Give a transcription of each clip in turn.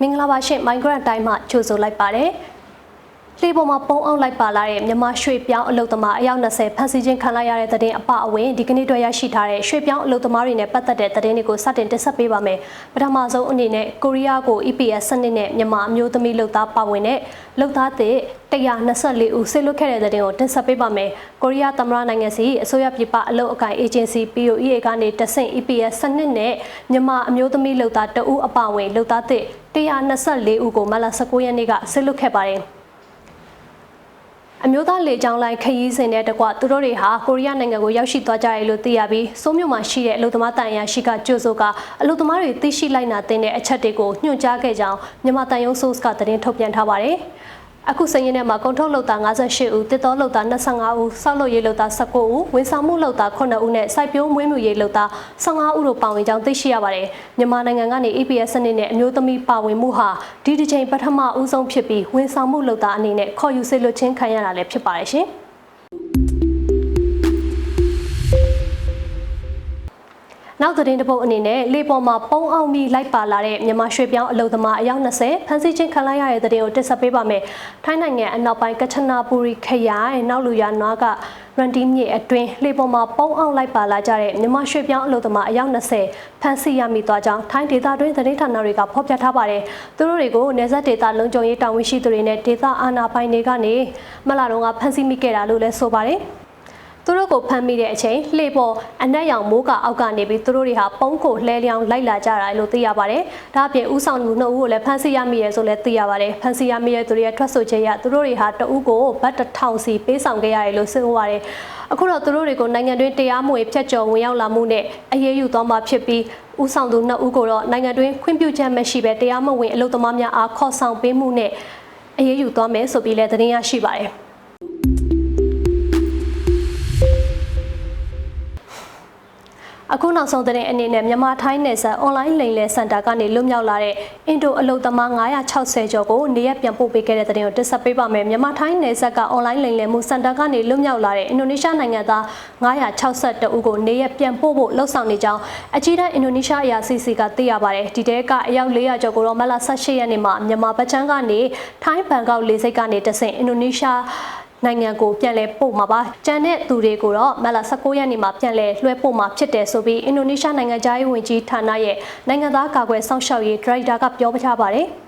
မင်္ဂလာပါရှင် Migrant Time မှကြိုဆိုလိုက်ပါတယ်။ လေပေါ်မှာပုံအောင်လိုက်ပါလာတဲ့မြန်မာရွှေပြောင်းအလုပ်သမားအယောက်20ဖမ်းဆီးခြင်းခံလိုက်ရတဲ့တဲ့တင်အပအဝင်ဒီကနေ့တွေ့ရရှိထားတဲ့ရွှေပြောင်းအလုပ်သမားတွေနဲ့ပတ်သက်တဲ့တဲ့တွေကိုစတင်တင်ဆက်ပေးပါမယ်။ပထမဆုံးအနေနဲ့ကိုရီးယားကို EPS စနစ်နဲ့မြန်မာအမျိုးသမီးလုပ်သားပါဝင်တဲ့လုပ်သားသစ်124ဦးဆေလွတ်ခဲ့တဲ့တဲ့တင်ကိုတင်ဆက်ပေးပါမယ်။ကိုရီးယားသမ္မတနိုင်ငံစီအစိုးရပြည်ပအလုပ်အကိုင် agency POEA ကနေတဆင့် EPS စနစ်နဲ့မြန်မာအမျိုးသမီးလုပ်သားတဦးအပါအဝင်လုပ်သားသစ်124ဦးကိုမလ19ရက်နေ့ကဆေလွတ်ခဲ့ပါတယ်။ အမျိုးသားလေကြောင်းလိုင်းခရီးစဉ်တဲ့တကွသူတို့တွေဟာကိုရီးယားနိုင်ငံကိုရောက်ရှိသွားကြတယ်လို့သိရပြီးစိုးမြို့မှာရှိတဲ့အလုပ်သမားတန်ရာရှိကကြိုဆိုကအလုပ်သမားတွေသိရှိလိုက်နာတဲ့အချက်တွေကိုညွှန်ကြားခဲ့ကြောင်းမြန်မာတန်ယုံ source ကသတင်းထုတ်ပြန်ထားပါတယ်။ အခုစရင်ထဲမှာကုန်ထုတ်လုပ်သား58ဦးတစ်တော်လုပ်သား25ဦးစောက်လုပ်ရေးလုပ်သား19ဦးဝန်ဆောင်မှုလုပ်သား9ဦးနဲ့စိုက်ပျိုးမွေးမြူရေးလုပ်သား15ဦးတို့ပါဝင်ကြောင်းသိရှိရပါတယ်မြန်မာနိုင်ငံကနေ APS စနစ်နဲ့အမျိုးသမီးပါဝင်မှုဟာဒီတစ်ချိန်ပထမဦးဆုံးဖြစ်ပြီးဝန်ဆောင်မှုလုပ်သားအနေနဲ့ခေါ်ယူစေလွှတ်ခြင်းခံရတာလည်းဖြစ်ပါတယ်ရှင်။ နောက်သတင်းတစ်ပုဒ်အနေနဲ့လေပေါ်မှာပုံအောင်ပြီးလိုက်ပါလာတဲ့မြန်မာရွှေပြောင်းအလုံသမားအယောက်20ဖမ်းဆီးခြင်းခံလိုက်ရတဲ့သတင်းကိုတင်ဆက်ပေးပါမယ်။ထိုင်းနိုင်ငံအနောက်ပိုင်းကချနာပူရီခရိုင်နောက်လူရနွားကရန်တီမြေအတွင်းလေပေါ်မှာပုံအောင်လိုက်ပါလာကြတဲ့မြန်မာရွှေပြောင်းအလုံသမားအယောက်20ဖမ်းဆီးရမိသွားကြောင်းထိုင်းဒေသတွင်းသတင်းဌာနတွေကဖော်ပြထားပါတယ်။သူတို့တွေကိုနေဆက်ဒေသလုံခြုံရေးတာဝန်ရှိသူတွေနဲ့ဒေသအာဏာပိုင်တွေကနေမလာတော့ကဖမ်းဆီးမိခဲ့တာလို့လည်းဆိုပါတယ်။ သူတို့ကိုဖမ်းမိတဲ့အချိန်လှေပေါ်အနက်ရောင်မိုးကအောက်ကနေပြီးသူတို့တွေဟာပုံးကိုလှဲလျောင်းလိုက်လာကြတာလို့သိရပါတယ်။ဒါအပြင်ဥဆောင်လူနှစ်ဦးကိုလည်းဖမ်းဆီးရမိရဲဆိုလည်းသိရပါတယ်။ဖမ်းဆီးရမိတဲ့သူတွေရဲ့ထွက်ဆိုချက်အရသူတို့တွေဟာတဦးကိုဘတ်တစ်ထောင်စီပေးဆောင်ခဲ့ရတယ်လို့ဆိုပါတယ်။အခုတော့သူတို့တွေကိုနိုင်ငံတွင်းတရားမဝင်ဖျက်ချော်ဝင်ရောက်လာမှုနဲ့အရေးယူသွားမှာဖြစ်ပြီးဦးဆောင်သူနှစ်ဦးကိုတော့နိုင်ငံတွင်းခွင့်ပြုချက်မရှိဘဲတရားမဝင်အလုပ်သမားများအားခေါ်ဆောင်ပေးမှုနဲ့အရေးယူသွားမယ်ဆိုပြီးလည်းသတင်းရရှိပါတယ်။ အခုနောက်ဆုံးတဲ့အနေနဲ့မြန်မာထိုင်းနယ်စပ် online လိမ်လည်စင်တာကနေလွတ်မြောက်လာတဲ့အင်ဒိုအလုပ်သမား960ကျော်ကိုနေရက်ပြန်ပို့ပေးခဲ့တဲ့တဲ့တင်ကိုတင်ဆက်ပေးပါမယ်မြန်မာထိုင်းနယ်စပ်က online လိမ်လည်မှုစင်တာကနေလွတ်မြောက်လာတဲ့အင်ဒိုနီးရှားနိုင်ငံသား962ဦးကိုနေရက်ပြန်ပို့ဖို့လှုံ့ဆော်နေကြောင်းအကြီးတန်းအင်ဒိုနီးရှားအရာစီစီကသိရပါတယ်ဒီတဲကအယောက်400ကျော်ကိုတော့မလ18ရက်နေ့မှာမြန်မာဗချမ်းကနေထိုင်းဘန်ကောက်လေဆိပ်ကနေတဆင့်အင်ဒိုနီးရှား နိုင်ငံကိုပြန်လည်ပို့မှာပါ။ကျန်တဲ့သူတွေကိုတော့မလ19ရက်နေ့မှာပြန်လည်လွှဲပို့မှာဖြစ်တယ်ဆိုပြီးအင်ဒိုနီးရှားနိုင်ငံသားရေးဝန်ကြီးဌာနရဲ့နိုင်ငံသားကာကွယ်စောင့်ရှောက်ရေးဒရိုက်တာကပြောပြထားပါတယ်။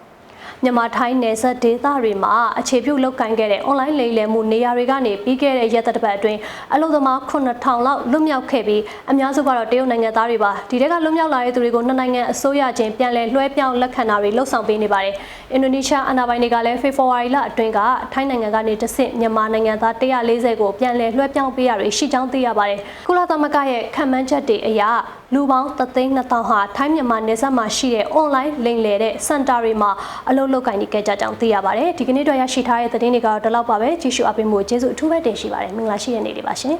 မြန်မာထိုင်းနယ်စပ်ဒေသတွေမှာအခြေပြုလုပ်ကိုင်ခဲ့တဲ့ online လိမ်လည်မှုနေရာတွေကနေပြီးခဲ့တဲ့ရက်သတ္တပတ်အတွင်းအလုပ်သမား9000လောက်လွတ်မြောက်ခဲ့ပြီးအများစုကတော့တရုတ်နိုင်ငံသားတွေပါဒီတက်ကလွတ်မြောက်လာတဲ့သူတွေကိုနှစ်နိုင်ငံအစိုးရချင်းပြန်လည်လွှဲပြောင်းလက်ခံတာတွေလှုပ်ဆောင်ပေးနေပါတယ်အင်ဒိုနီးရှားအာဏာပိုင်တွေကလည်းဖေဖော်ဝါရီလအတွင်းကထိုင်းနိုင်ငံကနေတဆင့်မြန်မာနိုင်ငံသား140ကိုပြန်လည်လွှဲပြောင်းပေးရတွေရှိကြောင်းသိရပါတယ်ကုလသမဂ္ဂရဲ့ခံမှန်းချက်တွေအရလူပေါင်း3,200ဟာထိုင်းမြန်မာနယ်စပ်မှာရှိတဲ့ online လိမ်လည်တဲ့စင်တာတွေမှာအလုပ်လုပ်ကိုင်နေကြကြကြောင်းသိရပါတယ်ဒီကနေ့တော့ရရှိထားတဲ့သတင်းတွေကတော့ဒီလောက်ပါပဲကြည့်ရှုအပ်ပေးမှုကျေးဇူးအထူးပဲတင်ရှိပါတယ်မင်္ဂလာရှိတဲ့နေ့လေးပါရှင်